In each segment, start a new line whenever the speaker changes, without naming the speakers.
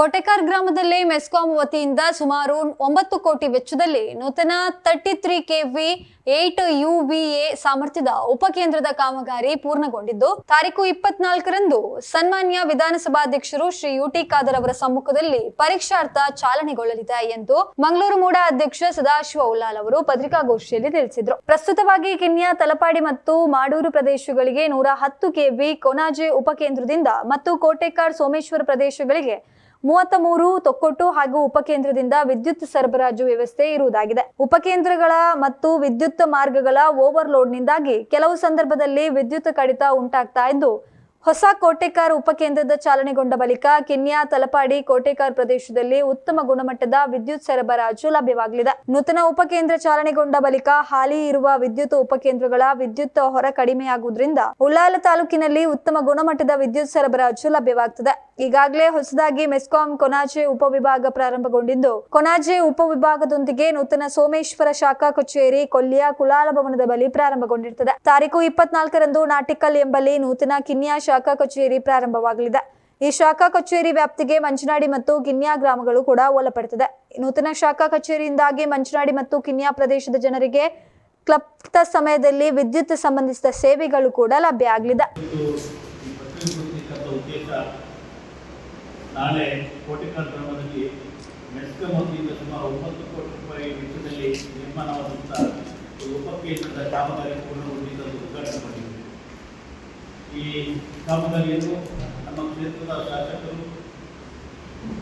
ಕೋಟೆಕಾರ್ ಗ್ರಾಮದಲ್ಲಿ ಮೆಸ್ಕಾಂ ವತಿಯಿಂದ ಸುಮಾರು ಒಂಬತ್ತು ಕೋಟಿ ವೆಚ್ಚದಲ್ಲಿ ನೂತನ thirty three KV eight MVA ಸಾಮರ್ಥ್ಯದ ಉಪಕೇಂದ್ರದ ಕಾಮಗಾರಿ ಪೂರ್ಣಗೊಂಡಿದ್ದು, ತಾರೀಕು ಇಪ್ಪತ್ನಾಲ್ಕರಂದು ಸನ್ಮಾನ್ಯ ವಿಧಾನಸಭಾಧ್ಯಕ್ಷರು ಶ್ರೀ ಯು ಟಿ ಖಾದರ್ ಅವರ ಸಮ್ಮುಖದಲ್ಲಿ ಪರೀಕ್ಷಾರ್ಥ ಚಾಲನೆಗೊಳ್ಳಲಿದೆ ಎಂದು ಮಂಗಳೂರು ಮೂಡ ಅಧ್ಯಕ್ಷ ಸದಾಶಿವ ಉಲ್ಲಾಲ್ ಅವರು ಪತ್ರಿಕಾಗೋಷ್ಠಿಯಲ್ಲಿ ತಿಳಿಸಿದರು. ಪ್ರಸ್ತುತವಾಗಿ ಕಿನ್ಯಾ, ತಲಪಾಡಿ ಮತ್ತು ಮಾಡೂರು ಪ್ರದೇಶಗಳಿಗೆ ನೂರ ಹತ್ತು ಕೆವಿ ಕೊನಾಜೆ ಉಪಕೇಂದ್ರದಿಂದ ಮತ್ತು ಕೋಟೆಕಾರ್ ಸೋಮೇಶ್ವರ ಪ್ರದೇಶಗಳಿಗೆ ಮೂವತ್ತ ಮೂರು ತೊಕ್ಕೊಟ್ಟು ಹಾಗೂ ಉಪಕೇಂದ್ರದಿಂದ ವಿದ್ಯುತ್ ಸರಬರಾಜು ವ್ಯವಸ್ಥೆ ಇರುವುದಾಗಿದೆ. ಉಪಕೇಂದ್ರಗಳ ಮತ್ತು ವಿದ್ಯುತ್ ಮಾರ್ಗಗಳ ಓವರ್ಲೋಡ್ನಿಂದಾಗಿ ಕೆಲವು ಸಂದರ್ಭದಲ್ಲಿ ವಿದ್ಯುತ್ ಕಡಿತ ಉಂಟಾಗ್ತಾ ಇದ್ದು, ಹೊಸ ಕೋಟೆಕಾರ್ ಉಪಕೇಂದ್ರದ ಚಾಲನೆಗೊಂಡ ಬಳಿಕ ಕೆನ್ಯಾ ತಲಪಾಡಿ ಕೋಟೆಕಾರ್ ಪ್ರದೇಶದಲ್ಲಿ ಉತ್ತಮ ಗುಣಮಟ್ಟದ ವಿದ್ಯುತ್ ಸರಬರಾಜು ಲಭ್ಯವಾಗಲಿದೆ. ನೂತನ ಉಪಕೇಂದ್ರ ಚಾಲನೆಗೊಂಡ ಬಳಿಕ ಹಾಲಿ ಇರುವ ವಿದ್ಯುತ್ ಉಪಕೇಂದ್ರಗಳ ವಿದ್ಯುತ್ ಹೊರ ಕಡಿಮೆಯಾಗುವುದರಿಂದ ಉಳ್ಳಾಲ ತಾಲೂಕಿನಲ್ಲಿ ಉತ್ತಮ ಗುಣಮಟ್ಟದ ವಿದ್ಯುತ್ ಸರಬರಾಜು ಲಭ್ಯವಾಗ್ತದೆ. ಈಗಾಗಲೇ ಹೊಸದಾಗಿ ಮೆಸ್ಕಾಂ ಕೊನಾಜೆ ಉಪವಿಭಾಗ ಪ್ರಾರಂಭಗೊಂಡಿದ್ದು, ಕೊನಾಜೆ ಉಪವಿಭಾಗದೊಂದಿಗೆ ನೂತನ ಸೋಮೇಶ್ವರ ಶಾಖಾ ಕಚೇರಿ ಕೊಲ್ಲಿಯ ಕುಲಾಲ ಭವನದ ಬಳಿ ಪ್ರಾರಂಭಗೊಂಡಿರುತ್ತದೆ ತಾರೀಕು ಇಪ್ಪತ್ನಾಲ್ಕರಂದು ನಾಟಿಕಲ್ ಎಂಬಲ್ಲಿ ನೂತನ ಕಿನ್ಯಾ ಶಾಖಾ ಕಚೇರಿ ಪ್ರಾರಂಭವಾಗಲಿದೆ. ಈ ಶಾಖಾ ಕಚೇರಿ ವ್ಯಾಪ್ತಿಗೆ ಮಂಚನಾಡಿ ಮತ್ತು ಕಿನ್ಯಾ ಗ್ರಾಮಗಳು ಕೂಡ ಒಳಪಡುತ್ತದೆ ನೂತನ ಶಾಖಾ ಕಚೇರಿಯಿಂದಾಗಿ ಮಂಚನಾಡಿ ಮತ್ತು ಕಿನ್ಯಾ ಪ್ರದೇಶದ ಜನರಿಗೆ ಕ್ಲಪ್ತ ಸಮಯದಲ್ಲಿ ವಿದ್ಯುತ್ ಸಂಬಂಧಿಸಿದ ಸೇವೆಗಳು ಕೂಡ ಲಭ್ಯ ಆಗಲಿದೆ.
ನಾಳೆ ಕೋಟಿ ಗ್ರಾಮದಲ್ಲಿ ಮೆಸ್ಕಾಂ ವತಿಯಿಂದ ಸುಮಾರು ಒಂಬತ್ತು ಕೋಟಿ ರೂಪಾಯಿ ವೆಚ್ಚದಲ್ಲಿ ನಿರ್ಮಾಣವಾದಂಥ ಉಪಕೇಂದ್ರದ ಕಾಮಗಾರಿ ಪೂರ್ಣಗೊಂಡಿದ್ದ ಉದ್ಘಾಟನೆ ಮಾಡಿದೆ ಈ ಕಾಮಗಾರಿಯನ್ನು ನಮ್ಮ ಕ್ಷೇತ್ರದ ಶಾಸಕರು,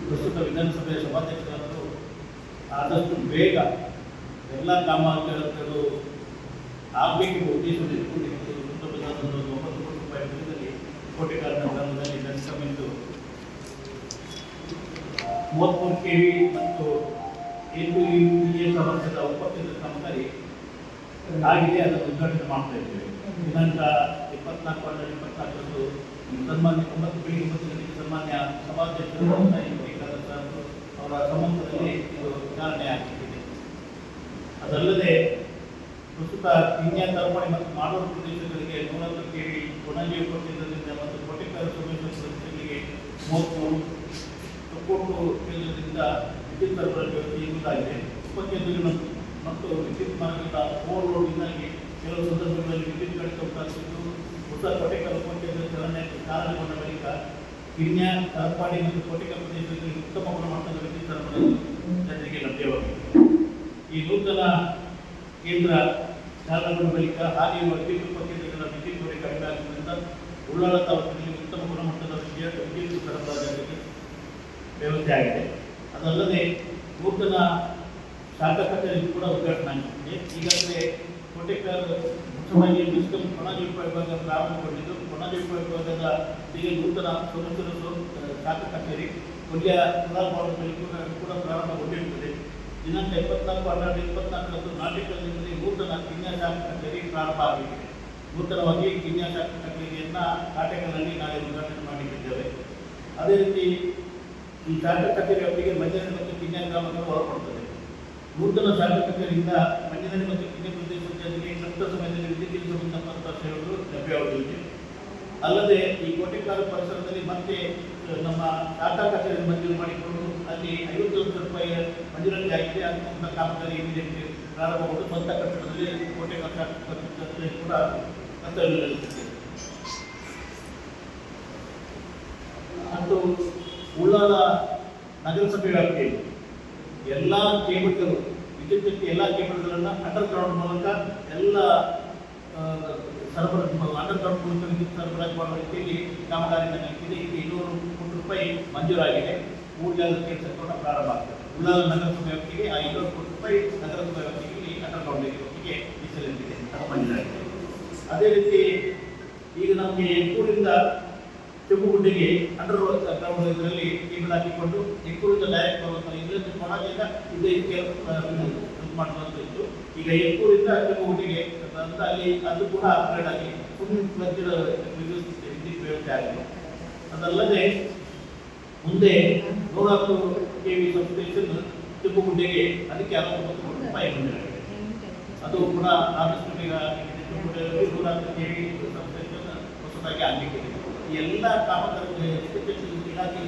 ಪ್ರಸ್ತುತ ವಿಧಾನಸಭೆಯ ಸಭಾಧ್ಯಕ್ಷರಾದರು ಆದಷ್ಟು ಬೇಗ ಎಲ್ಲ ಕಾಮಗಾರಿಗಳು ಆಗಬೇಕು ಸುತ್ತಮುತ್ತಲಾದ ಒಂಬತ್ತು ಕೋಟಿ ರೂಪಾಯಿ ವೆಚ್ಚದಲ್ಲಿ ಕೋಟೆಕಾರನ ಗ್ರಾಮದಲ್ಲಿ ಮೆಸ್ಕಾಮಿಂದು ಮೂವತ್ತ್ಮೂರು ಕೆ ವಿ ಮತ್ತು ಎಂಟು ಎ ಸಾಮರ್ಥ್ಯದ ಉಪಕೇಂದ್ರ ಕಾಮಗಾರಿ ಆಗಿದೆ, ಅದನ್ನು ಉದ್ಘಾಟನೆ ಮಾಡ್ತಾ ಇದ್ದೇವೆ. ದಿನಾಂಕ ಇಪ್ಪತ್ನಾಲ್ಕು ಹನ್ನೆರಡು ಇಪ್ಪತ್ನಾಲ್ಕರಂದು ಸನ್ಮಾನ್ಯ ಒಂಬತ್ತು ಬೆಳಿಗ್ಗೆ ಒಂಬತ್ತು ಗಂಟೆಗೆ ಸನ್ಮಾನ್ಯ ಸಭಾಧ್ಯಕ್ಷರು ಅವರ ಸಮ್ಮುಖದಲ್ಲಿ ಇದು ಉದಾಹರಣೆ ಆಗಿದೆ ಅದಲ್ಲದೆ ಪ್ರಸ್ತುತ ಕಿನ್ಯ ತರಮಾಣಿ ಮತ್ತು ಮಾಡೂರು ಪ್ರದೇಶಗಳಿಗೆ ನೂರತ್ತು ಕೆವಿ ಕೊಣಂಜಿ ಉಪಕೇಂದ್ರದಿಂದ ಮತ್ತು ಕೋಟೆಕಾರ ಪ್ರದೇಶಗಳಿಗೆ ಮೂವತ್ಮೂರು ತೊಕ್ಕೋಟು ಕೇಂದ್ರದಿಂದ ವಿದ್ಯುತ್ ಸರಬರಾಜು ವ್ಯವಸ್ಥೆ ಇರುವುದಾಗಿದೆ. ಉಪಕೇಂದ್ರಗಳು ಮತ್ತು ವಿದ್ಯುತ್ ಮಾರ್ಗದ ಓವರ್ಲೋಡ್ನಿಂದಾಗಿ ಕೆಲವು ಸಂದರ್ಭಗಳಲ್ಲಿ ವಿದ್ಯುತ್ ಕಡಿತ ಉಂಟಾಗುತ್ತಿದ್ದು, ಹೊಸ ಕೋಟೆಕಾರ ಉಪಕೇಂದ್ರ ಚಾಲನೆ, ಚಾಲನೆಗೊಂಡ ಬಳಿಕ ಕಿಣ್ಯ ತಲಪಾಡಿ ಮತ್ತು ಕೋಟಿಕ ಪ್ರದೇಶದಲ್ಲಿ ಉತ್ತಮ ಗುಣಮಟ್ಟದ ವಿದ್ಯುತ್ ಸರಬರಾಜು ಜನರಿಗೆ ಲಭ್ಯವಾಗಿದೆ. ಈ ನೂತನ ಕೇಂದ್ರ ಚಾಲನೆಗೊಂಡ ಬಳಿಕ ಹಾಲಿ ವಿದ್ಯುತ್ ಉಪಕೇಂದ್ರಗಳ ವಿದ್ಯುತ್ ಹೊರೆ ಕಡಿಮೆ ಆಗುವುದರಿಂದ ಉಳ್ಳಾಳ ತಾಲೂಕಿನಲ್ಲಿ ಉತ್ತಮ ಗುಣಮಟ್ಟದ ವಿದ್ಯುತ್ ವ್ಯವಸ್ಥೆ ಆಗಿದೆ ಅದಲ್ಲದೆ ನೂತನ ಶಾಖಾ ಕಚೇರಿ ಕೂಡ ಉದ್ಘಾಟನೆ ಆಗಿದೆ. ಈಗಾಗಲೇ ಕೋಟೆಕರ್ ಮುಖ್ಯವಾಗಿ ಮುನ್ಸಿಪಲ್ ಕೊಣಾಜಿ ಉಪವಿಭಾಗ ಪ್ರಾರಂಭಗೊಂಡಿದ್ದು ಕೊಣಾಜಿ ಉಪವಿಭಾಗದ ಈಗ ನೂತನ ಸ್ವತಂತ್ರ ಶಾಖ ಕಚೇರಿ ಕೊಲ್ಲಿಯ ಕುಲಾಭವನದಲ್ಲಿ ಕೂಡ ಕೂಡ ಪ್ರಾರಂಭಗೊಂಡಿರುತ್ತದೆ. ದಿನಾಂಕ ಇಪ್ಪತ್ನಾಲ್ಕು, ಹನ್ನೆರಡು, ಇಪ್ಪತ್ನಾಲ್ಕರಂದು ನಾಟಿಕಲ್ನಲ್ಲಿ ನೂತನ ಕಿನ್ಯಾ ಶಾಖಾ ಕಚೇರಿ ಪ್ರಾರಂಭ ಆಗಿದೆ. ನೂತನವಾಗಿ ಕಿನ್ಯಾ ಶಾಖಾ ಕಚೇರಿಯನ್ನು ನಾಟಕದಲ್ಲಿ ನಾಳೆ ಉದ್ಘಾಟನೆ ಮಾಡಿದ್ದೇವೆ ಅದೇ ರೀತಿ ಈ ಶಾಖಾ ಕಚೇರಿ ಅವರಿಗೆ ಮಂಜನಹಳ್ಳಿ ಮತ್ತು ಕಿನ್ಯಾ ಗ್ರಾಮಗಳು ಒಳಪಡುತ್ತದೆ ನೂತನ ಶಾಖಾ ಕಚೇರಿಯಿಂದ ಮಂಜನಹಳ್ಳಿ ಮತ್ತು ಕಿನ್ಯಾ ಪ್ರದೇಶದ ಜನರಿಗೆ ಸಪ್ತ ಸಮಯದಲ್ಲಿ ವಿದ್ಯುತ್ ಸಂಬಂಧಪಟ್ಟ ಸೇವೆಗಳು ಲಭ್ಯವಾಗಲಿದೆ ಅಲ್ಲದೆ ಈ ಕೋಟೆಕಾರ ಪರಿಸರದಲ್ಲಿ ಮತ್ತೆ ನಮ್ಮ ಟಾಟಾ ಕಚೇರಿ ಮಂಜೂರು ಮಾಡಿಕೊಂಡು ಅಲ್ಲಿ ಐವತ್ತು ಲಕ್ಷ ರೂಪಾಯಿ ಮಂಜೂರಾತಿ ಆಗಿದೆ. ಅಂತ ಕಾಮಗಾರಿ ಏನಿದೆ ಪ್ರಾರಂಭಗೊಂಡು ಸ್ವಂತ ಕಟ್ಟಡದಲ್ಲಿ ಕೋಟೆ ಕಟ್ಟಡ ಕೂಡ ಅಂತ ಮತ್ತು ಉಳ್ಳಾಲ ನಗರಸಭೆ ವ್ಯಾಪ್ತಿಯಲ್ಲಿ ಎಲ್ಲ ಕೇಬಲ್ಗಳು, ವಿದ್ಯುತ್ ಶಕ್ತಿ ಎಲ್ಲ ಕೇಬಲ್ಗಳನ್ನು ಅಂಡರ್ ಗ್ರೌಂಡ್ ಮೂಲಕ ಎಲ್ಲ ಸರಬರಾಜು ಅಂಡರ್ ಗ್ರೌಂಡ್ ಮೂಲಕ ವಿದ್ಯುತ್ ಸರಬರಾಜು ಮಾಡುವ ರೀತಿಯಲ್ಲಿ ಕಾಮಗಾರಿ ನಡೆಯುತ್ತಿದೆ ಈಗ ಇನ್ನೂರು ಕೋಟಿ ರೂಪಾಯಿ ಮಂಜೂರಾಗಿದೆ. ಮೂರು ಕೆಲಸ ಕೂಡ ಪ್ರಾರಂಭ ಆಗ್ತದೆ ಉಳ್ಳಾಲ ನಗರಸಭೆ ವ್ಯಾಪ್ತಿಗೆ ಆ ಇನ್ನೂರು ಕೋಟಿ ರೂಪಾಯಿ ನಗರಸಭೆ ವ್ಯಾಪ್ತಿಯಲ್ಲಿ ಅಂಡರ್ ಗ್ರೌಂಡ್ ವ್ಯಾಪ್ತಿಗೆ ಮೀಸಲಿಟ್ಟಿದೆ ಅದು ಮಂಜೂರಾಗಿದೆ. ಅದೇ ರೀತಿ ಈಗ ನಮಗೆ ಎಂಟೂರಿಂದ ಚೆಬ್ಬುಗುಡ್ಡೆಗೆ ಅಂಡರ್ ಗ್ರೌಂಡ್ ಇದರಲ್ಲಿ ಕೇಬಲ್ ಹಾಕಿಕೊಂಡು ಎಕ್ಕೂರಿಂದ ಡೈರೆಕ್ಟ್ ಬರುವಂಥ ಇದರಿಂದ ಕೊಡಗಿಂದ ಇದು ಕೆಲಸ ಇದು ಮಾಡುವಂಥದ್ದು ಈಗ ಎಕ್ಕೂರಿಂದ ಚೆಬ್ಬುಗುಡ್ಡೆಗೆ ಅಂತ ಅಲ್ಲಿ ಅದು ಕೂಡ ಅಪ್ಗ್ರೇಡ್ ಆಗಿ ಫುಲ್ ಫ್ಲಜ್ಡ್ ವಿದ್ಯುತ್ ವ್ಯವಸ್ಥೆ ಆಗಿದೆ ಅದಲ್ಲದೆ ಮುಂದೆ ನೂರತ್ತು ಕೆ ವಿ ಸಬ್ಸ್ಟೇಷನ್ ಕೆಂಪುಗುಡ್ಡೆಗೆ ಅದಕ್ಕೆ ಅರವತ್ತೊಂಬತ್ತು ಕೋಟಿ ರೂಪಾಯಿ ಬಂದಿದೆ ಅದು ಕೂಡ ಆದಷ್ಟು ಬೇಗ ಚೆಬ್ಬುಗುಡ್ಡೆಯಲ್ಲಿ ನೂರತ್ತು ಕೆ ವಿ ಸಬ್ಸ್ಟೇಷನ್ ಹೊಸದಾಗಿ ಆಗಲಿಕ್ಕಿದೆ. ಈ ಎಲ್ಲ ಕಾಮಗಾರಿ ಇಲಾಖೆ